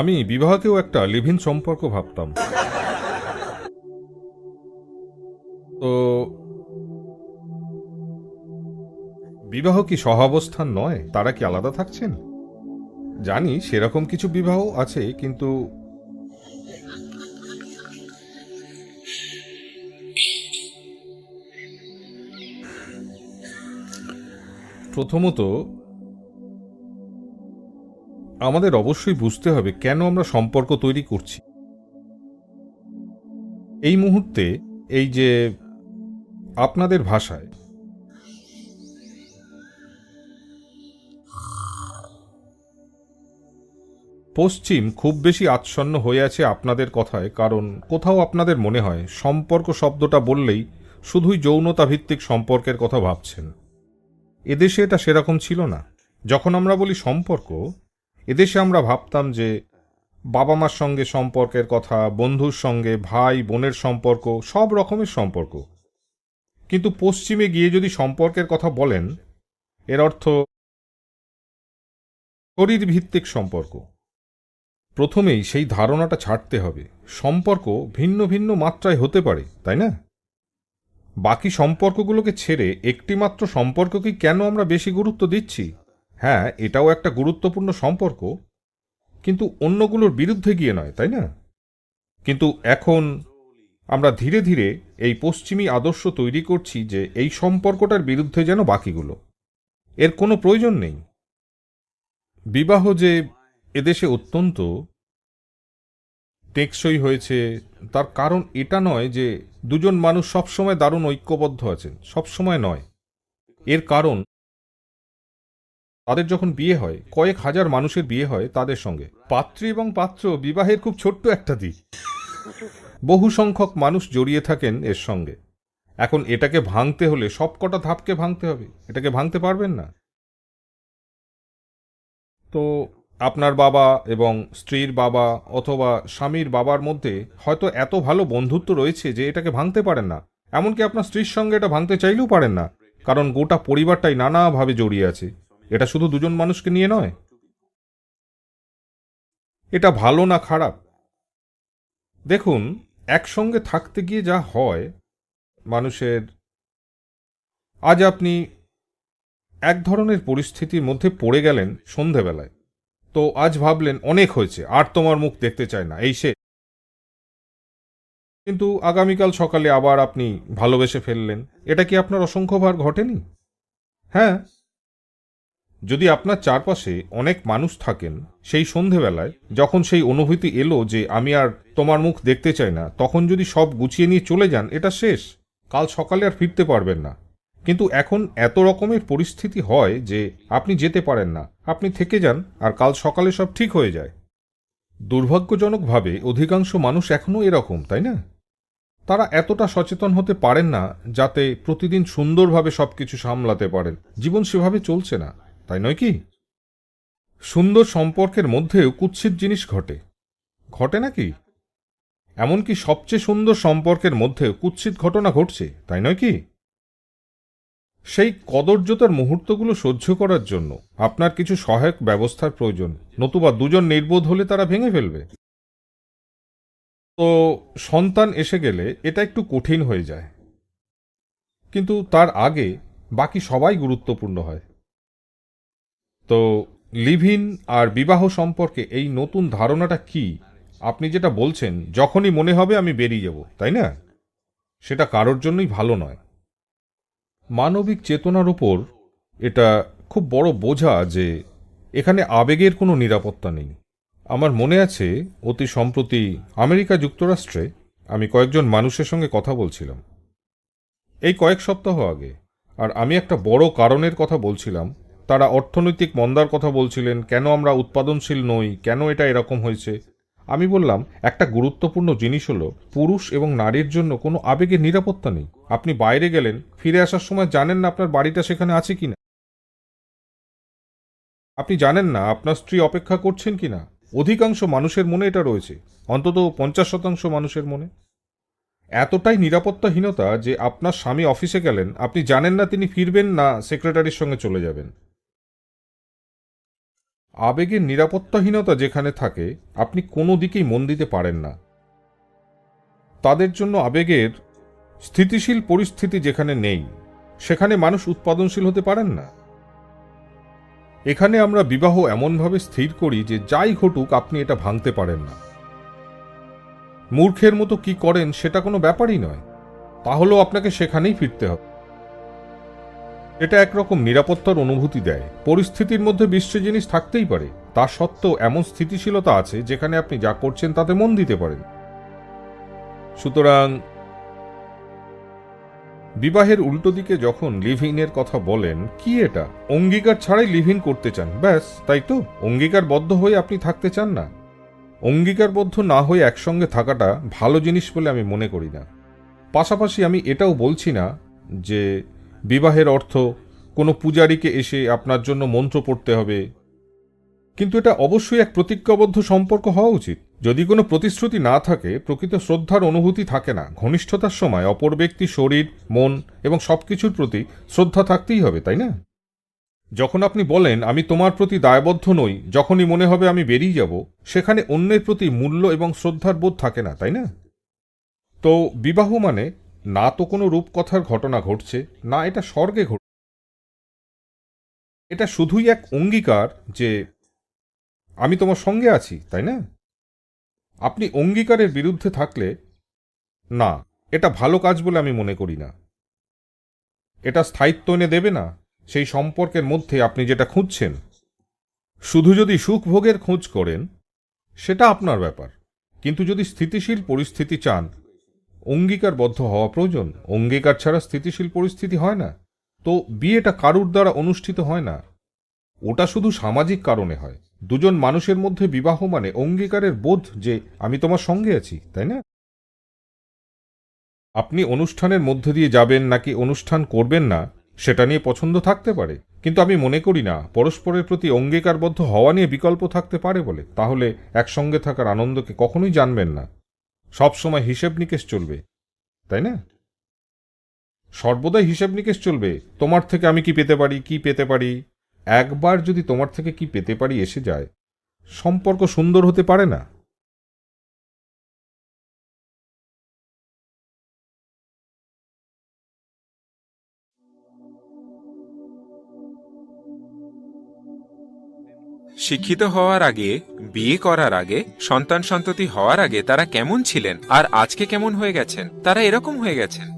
আমি বিবাহকেও একটা লিভিন সম্পর্ক ভাবতাম। তো বিবাহ কি সহাবস্থান নয়? তারা কি আলাদা থাকছেন? জানি সেরকম কিছু বিবাহ আছে, কিন্তু প্রথমত আমাদের অবশ্যই বুঝতে হবে কেন আমরা সম্পর্ক তৈরি করছি। এই মুহূর্তে এই যে আপনাদের ভাষায় পশ্চিম খুব বেশি আচ্ছন্ন হয়ে আছে আপনাদের কথায়, কারণ কোথাও আপনাদের মনে হয় সম্পর্ক শব্দটা বললেই শুধুই যৌনতা ভিত্তিক সম্পর্কের কথা ভাবছেন। এদেশে এটা সেরকম ছিল না। যখন আমরা বলি সম্পর্ক এদেশে আমরা ভাবতাম যে বাবা মার সঙ্গে সম্পর্কের কথা, বন্ধুর সঙ্গে, ভাই, বোনের সম্পর্ক, সব রকমের সম্পর্ক। কিন্তু পশ্চিমে গিয়ে যদি সম্পর্কের কথা বলেন, এর অর্থ শরীর ভিত্তিক সম্পর্ক। প্রথমেই সেই ধারণাটা ছাড়তে হবে। সম্পর্ক ভিন্ন ভিন্ন মাত্রায় হতে পারে, তাই না? বাকি সম্পর্কগুলোকে ছেড়ে একটিমাত্র সম্পর্ককেই কেন আমরা বেশি গুরুত্ব দিচ্ছি? হ্যাঁ এটাও একটা গুরুত্বপূর্ণ সম্পর্ক, কিন্তু অন্যগুলোর বিরুদ্ধে গিয়ে নয়, তাই না? কিন্তু এখন আমরা ধীরে ধীরে এই পশ্চিমী আদর্শ তৈরি করছি যে এই সম্পর্কটার বিরুদ্ধে যেন বাকিগুলো। এর কোনো প্রয়োজন নেই। বিবাহ যে এদেশে অত্যন্ত টেকসই হয়েছে, তার কারণ এটা নয় যে দুজন মানুষ সবসময় দারুণ ঐক্যবদ্ধ আছেন, সবসময় নয়। এর কারণ তাদের যখন বিয়ে হয়, কয়েক হাজার মানুষের বিয়ে হয় তাদের সঙ্গে। পাত্রী এবং পাত্র বিবাহের খুব ছোট্ট একটা দিক। বহু সংখ্যক মানুষ জড়িয়ে থাকেন এর সঙ্গে। এখন এটাকে ভাঙতে হলে সবকটা ধাপকে ভাঙতে হবে। এটাকে ভাঙতে পারবেন না। তো আপনার বাবা এবং স্ত্রীর বাবা অথবা স্বামীর বাবার মধ্যে হয়তো এত ভালো বন্ধুত্ব রয়েছে যে এটাকে ভাঙতে পারেন না। এমনকি আপনার স্ত্রীর সঙ্গে এটা ভাঙতে চাইলেও পারেন না। কারণ গোটা পরিবারটাই নানাভাবে জড়িয়ে আছে। এটা শুধু দুজন মানুষকে নিয়ে নয়। এটা ভালো না খারাপ? দেখুন, একসঙ্গে থাকতে গিয়ে যা হয়, মানুষের, আজ আপনি এক ধরনের পরিস্থিতির মধ্যে পড়ে গেলেন সন্ধেবেলায়। তো আজ ভাবলেন, অনেক হয়েছে, আর তোমার মুখ দেখতে চায় না, এই সে। কিন্তু আগামীকাল সকালে আবার আপনি ভালোবেসে ফেললেন। এটা কি আপনার অসংখ্যবার ঘটেনি? হ্যাঁ যদি আপনার চারপাশে অনেক মানুষ থাকেন, সেই সন্ধেবেলায় যখন সেই অনুভূতি এলো যে আমি আর তোমার মুখ দেখতে চাই না, তখন যদি সব গুছিয়ে নিয়ে চলে যান, এটা শেষ। কাল সকালে আর ফিরতে পারবেন না। কিন্তু এখন এত রকমের পরিস্থিতি হয় যে আপনি যেতে পারেন না। আপনি থেকে যান আর কাল সকালে সব ঠিক হয়ে যায়। দুর্ভাগ্যজনকভাবে অধিকাংশ মানুষ এখনও এরকম, তাই না? তারা এতটা সচেতন হতে পারেন না, যাতে প্রতিদিন সুন্দরভাবে সব কিছু সামলাতে পারেন। জীবন সেভাবে চলছে না। তাই নয় কি? সুন্দর সম্পর্কের মধ্যেও কুৎসিত জিনিস ঘটে। ঘটে নাকি? এমনকি সবচেয়ে সুন্দর সম্পর্কের মধ্যেও কুৎসিত ঘটনা ঘটছে, তাই নয় কি? সেই কদর্যতার মুহূর্তগুলো সহ্য করার জন্য আপনার কিছু সহায়ক ব্যবস্থার প্রয়োজন, নতুবা দুজন নির্বোধ হলে তারা ভেঙে ফেলবে। তো সন্তান এসে গেলে এটা একটু কঠিন হয়ে যায়। কিন্তু তার আগে বাকি সবাই গুরুত্বপূর্ণ হয়। তো লিভিন আর বিবাহ সম্পর্কে এই নতুন ধারণাটা কি? আপনি যেটা বলছেন, যখনই মনে হবে আমি বেরিয়ে যাব, তাই না? সেটা কারোর জন্যই ভালো নয়। মানবিক চেতনার উপর এটা খুব বড় বোঝা যে এখানে আবেগের কোনো নিরাপত্তা নেই। আমার মনে আছে, অতি সম্প্রতি আমেরিকা যুক্তরাষ্ট্রে আমি কয়েকজন মানুষের সঙ্গে কথা বলছিলাম। এই কয়েক সপ্তাহ আগে, আর আমি একটা বড় কারণের কথা বলছিলাম তারা অর্থনৈতিক মন্দার কথা বলছিলেন, কেন আমরা উৎপাদনশীল নই, কেন এটা এরকম হয়েছে? আমি বললাম, একটা গুরুত্বপূর্ণ জিনিস হলো, পুরুষ এবং নারীর জন্য কোনো আবেগের নিরাপত্তা নেই। আপনি বাইরে গেলেন, ফিরে আসার সময় জানেন না আপনার বাড়িটা সেখানে আছে কি না আপনি জানেন না আপনার স্ত্রী অপেক্ষা করছেন কি না অধিকাংশ মানুষের মনে এটা রয়েছে, অন্তত পঞ্চাশ শতাংশ মানুষের মনে। এতটাই নিরাপত্তাহীনতা যে আপনার স্বামী অফিসে গেলেন, আপনি জানেন না তিনি ফিরবেন না সেক্রেটারির সঙ্গে চলে যাবেন। আবেগের নিরাপত্তাহীনতা যেখানে থাকে, আপনি কোনো দিকেই মন দিতে পারেন না। তাদের জন্য আবেগের স্থিতিশীল পরিস্থিতি যেখানে নেই, সেখানে মানুষ উৎপাদনশীল হতে পারেন না। এখানে আমরা বিবাহ এমনভাবে স্থির করি যে যাই ঘটুক, আপনি এটা ভাঙতে পারেন না। মূর্খের মতো কি করেন, সেটা কোনো ব্যাপারই নয়। তাহলেও আপনাকে সেখানেই ফিরতে হবে। এটা একরকম নিরাপত্তার অনুভূতি দেয়। পরিস্থিতির মধ্যে বিশ্ব জিনিস থাকতেই পারে। তা সত্ত্বেও এমন স্থিতিশীলতা আছে যেখানে আপনি যা করছেন তাতে মন দিতে পারেন। সুতরাং বিবাহের উল্টো দিকে যখন লিভিংয়ের কথা বলেন, কি এটা? অঙ্গীকার ছাড়াই লিভিং করতে চান? ব্যাস, তাই তো? অঙ্গীকারবদ্ধ হয়ে আপনি থাকতে চান না। অঙ্গীকারবদ্ধ না হয়ে একসঙ্গে থাকাটা ভালো জিনিস বলে আমি মনে করি না। পাশাপাশি আমি এটাও বলছি না যে বিবাহের অর্থ কোনো পূজারীকে এসে আপনার জন্য মন্ত্র পড়তে হবে। কিন্তু এটা অবশ্যই এক প্রতিজ্ঞাবদ্ধ সম্পর্ক হওয়া উচিত। যদি কোনো প্রতিশ্রুতি না থাকে, প্রকৃত শ্রদ্ধার অনুভূতি থাকে না। ঘনিষ্ঠতার সময় অপর ব্যক্তি শরীর, মন এবং সব কিছুর প্রতি শ্রদ্ধা থাকতেই হবে, তাই না? যখন আপনি বলেন, আমি তোমার প্রতি দায়বদ্ধ নই, যখনই মনে হবে আমি বেরিয়ে যাব, সেখানে অন্যের প্রতি মূল্য এবং শ্রদ্ধার বোধ থাকে না, তাই না? তো বিবাহ মানে না তো কোনো রূপকথার ঘটনা ঘটছে, না এটা স্বর্গে ঘট, এটা শুধুই এক অঙ্গীকার যে আমি তোমার সঙ্গে আছি, তাই না? আপনি অঙ্গীকারের বিরুদ্ধে থাকলে, না, এটা ভালো কাজ বলে আমি মনে করি না। এটা স্থায়িত্ব এনে দেবে না, সেই সম্পর্কের মধ্যে আপনি যেটা খুঁজছেন। শুধু যদি সুখভোগের খোঁজ করেন, সেটা আপনার ব্যাপার। কিন্তু যদি স্থিতিশীল পরিস্থিতি চান অঙ্গীকারবদ্ধ হওয়া প্রয়োজন। অঙ্গীকার ছাড়া স্থিতিশীল পরিস্থিতি হয় না। তো বিয়েটা কারুর দ্বারা অনুষ্ঠিত হয় না? ওটা শুধু সামাজিক কারণে হয়। দুজন মানুষের মধ্যে বিবাহ মানে অঙ্গীকারের বোধ যে আমি তোমার সঙ্গে আছি, তাই না? আপনি অনুষ্ঠানের মধ্যে দিয়ে যাবেন নাকি অনুষ্ঠান করবেন না, সেটা নিয়ে পছন্দ থাকতে পারে। কিন্তু আমি মনে করি না, পরস্পরের প্রতি অঙ্গীকারবদ্ধ হওয়া নিয়ে বিকল্প থাকতে পারে বলে। তাহলে একসঙ্গে থাকার আনন্দকে কখনোই জানবেন না। সবসময় হিসেব নিকেশ চলবে, তাই না? সর্বদাই হিসেব নিকেশ চলবে, তোমার থেকে আমি কি পেতে পারি, কি পেতে পারি? একবার যদি তোমার থেকে কি পেতে পারি এসে যায়, সম্পর্ক সুন্দর হতে পারে না? শিক্ষিত হওয়ার আগে, বিয়ে করার আগে, সন্তান সন্ততি হওয়ার আগে তারা কেমন ছিলেন আর আজকে কেমন হয়ে গেছেন? তারা এরকম হয়ে গেছেন।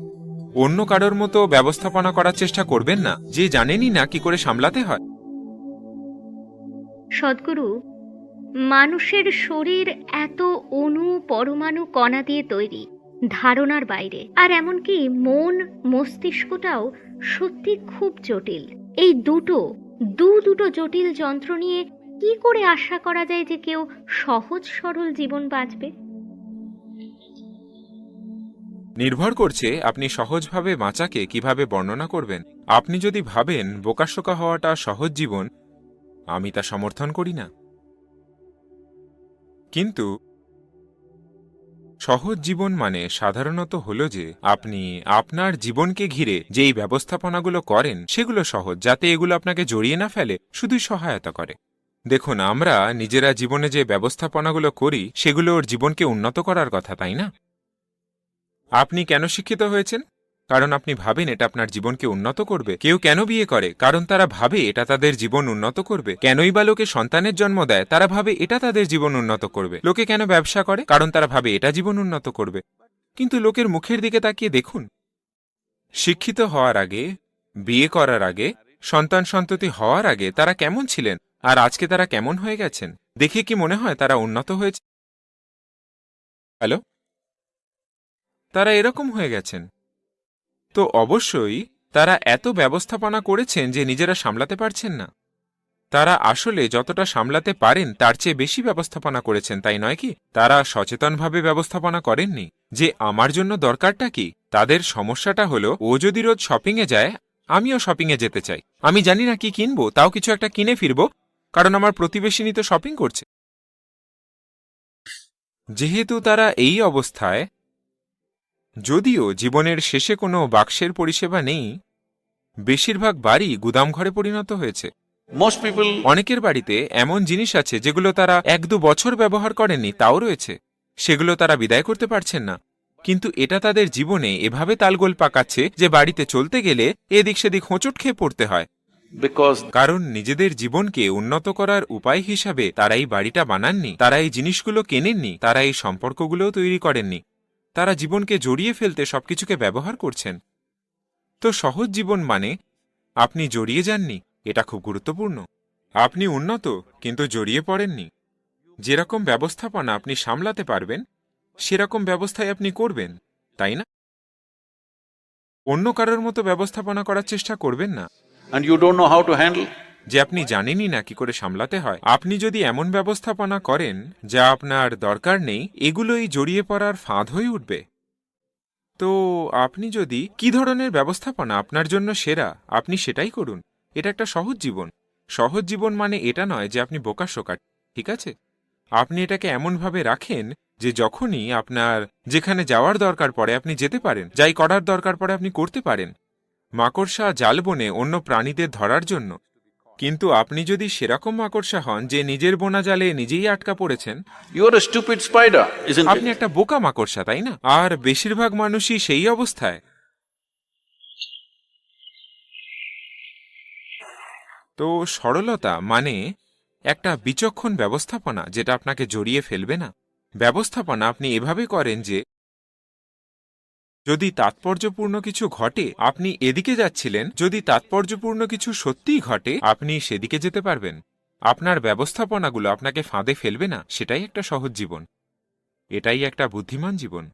অন্য কারোর মতো ব্যবস্থাপনা করার চেষ্টা করবেন না, যে জানেনই না কি করে সামলাতে হয়। সদ্গুরু, মানুষের শরীর এত অণু পরমাণু কণা দিয়ে তৈরি, ধারণার বাইরে। আর এমনকি মন, মস্তিষ্কটাও সত্যি খুব জটিল। এই দুটো, দু দুটো জটিল যন্ত্র নিয়ে কি করে আশা করা যায় যে কেউ সহজ সরল জীবন বাঁচবে? নির্ভর করছে আপনি সহজভাবে বাঁচাকে কীভাবে বর্ণনা করবেন। আপনি যদি ভাবেন বোকাশোকা হওয়াটা সহজ জীবন, আমি তা সমর্থন করি না। কিন্তু সহজ জীবন মানে সাধারণত হল যে আপনি আপনার জীবনকে ঘিরে যেই ব্যবস্থাপনাগুলো করেন, সেগুলো সহজ, যাতে এগুলো আপনাকে জড়িয়ে না ফেলে, শুধুই সহায়তা করে। দেখুন, আমরা নিজেরা জীবনে যে ব্যবস্থাপনাগুলো করি, সেগুলো ওর জীবনকে উন্নত করার কথা, তাই না? আপনি কেন শিক্ষিত হয়েছেন? কারণ আপনি ভাবেন এটা আপনার জীবনকে উন্নত করবে। কেউ কেন বিয়ে করে? কারণ তারা ভাবে এটা তাদের জীবন উন্নত করবে। কেনই বা লোকে সন্তানের জন্ম দেয়? তারা ভাবে এটা তাদের জীবন উন্নত করবে। লোকে কেন ব্যবসা করে? কারণ তারা ভাবে এটা জীবন উন্নত করবে। কিন্তু লোকের মুখের দিকে তাকিয়ে দেখুন। শিক্ষিত হওয়ার আগে, বিয়ে করার আগে, সন্তান সন্ততি হওয়ার আগে তারা কেমন ছিলেন? আর আজকে তারা কেমন হয়ে গেছেন? দেখে কি মনে হয় তারা উন্নত হয়েছে? হ্যালো? তারা এরকম হয়ে গেছেন। তো অবশ্যই তারা এত ব্যবস্থাপনা করেছেন যে নিজেরা সামলাতে পারছেন না। তারা আসলে যতটা সামলাতে পারেন তার চেয়ে বেশি ব্যবস্থাপনা করেছেন, তাই নয় কি? তারা সচেতনভাবে ব্যবস্থাপনা করেননি। যে আমার জন্য দরকারটা কি? তাদের সমস্যাটা হলো, ও যদি রোজ শপিংয়ে যায়, আমিও শপিংয়ে যেতে চাই। আমি জানি না কি কিনবো, তাও কিছু একটা কিনে ফিরবো। কারণ আমার প্রতিবেশিনী তো শপিং করছে। যেহেতু তারা এই অবস্থায় যদিও জীবনের শেষে কোনো বাক্সের পরিষেবা নেই বেশিরভাগ বাড়ি গুদামঘরে পরিণত হয়েছে। অনেকের বাড়িতে এমন জিনিস আছে যেগুলো তারা এক দু বছর ব্যবহার করেননি তাও রয়েছে। সেগুলো তারা বিদায় করতে পারছেন না। কিন্তু এটা তাদের জীবনে এভাবে তালগোল পাকাচ্ছে যে বাড়িতে চলতে গেলে এদিক সেদিক হোঁচট খেয়ে পড়তে হয়। কারণ নিজেদের জীবনকে উন্নত করার উপায় হিসাবে তারা এই বাড়িটা বানাননি, তারা এই জিনিসগুলো কেনেননি, তারা এই সম্পর্কগুলোও তৈরি করেননি। তারা জীবনকে জড়িয়ে ফেলতে সবকিছুকে ব্যবহার করছেন। তো সহজ জীবন মানে আপনি জড়িয়ে যাননি, এটা খুব গুরুত্বপূর্ণ। আপনি উন্নত, কিন্তু জড়িয়ে পড়েননি। যেরকম ব্যবস্থাপনা আপনি সামলাতে পারবেন, সেরকম ব্যবস্থায় আপনি করবেন, তাই না? অন্য কারোর মতো ব্যবস্থাপনা করার চেষ্টা করবেন না। যে আপনি জানেনই না কি করে সামলাতে হয়। আপনি যদি এমন ব্যবস্থাপনা করেন, যা আপনার দরকার নেই, এগুলোই জড়িয়ে পড়ার ফাঁদ হয়ে উঠবে। তো আপনি যদি কি ধরনের ব্যবস্থাপনা আপনার জন্য সেরা, আপনি সেটাই করুন। এটা একটা সহজ জীবন। সহজ জীবন মানে এটা নয় যে আপনি বোকা শোকা ঠিক আছে? আপনি এটাকে এমনভাবে রাখেন যে যখনই আপনার যেখানে যাওয়ার দরকার পড়ে আপনি যেতে পারেন, যাই করার দরকার পড়ে আপনি করতে পারেন। মাকড়সা জাল বনে অন্য প্রাণীদের ধরার জন্য। কিন্তু আপনি যদি সেরকম মাকড়সা হন যে নিজের বোনা জালে নিজেই আটকা পড়েছেন? Stupid spider, আপনি একটা বোকা মাকড়সা তাই না? আর বেশিরভাগ মানুষই সেই অবস্থায়। তো সরলতা মানে একটা বিচক্ষণ ব্যবস্থাপনা যেটা আপনাকে জড়িয়ে ফেলবে না। ব্যবস্থাপনা আপনি এভাবে করেন যে যদি তাৎপর্যপূর্ণ কিছু ঘটে, আপনি এদিকে যাচ্ছিলেন। যদি তাৎপর্যপূর্ণ কিছু সত্যিই ঘটে, আপনি সেদিকে যেতে পারবেন। আপনার ব্যবস্থাপনাগুলো আপনাকে ফাঁদে ফেলবে না, সেটাই একটা সহজ জীবন। এটাই একটা বুদ্ধিমান জীবন।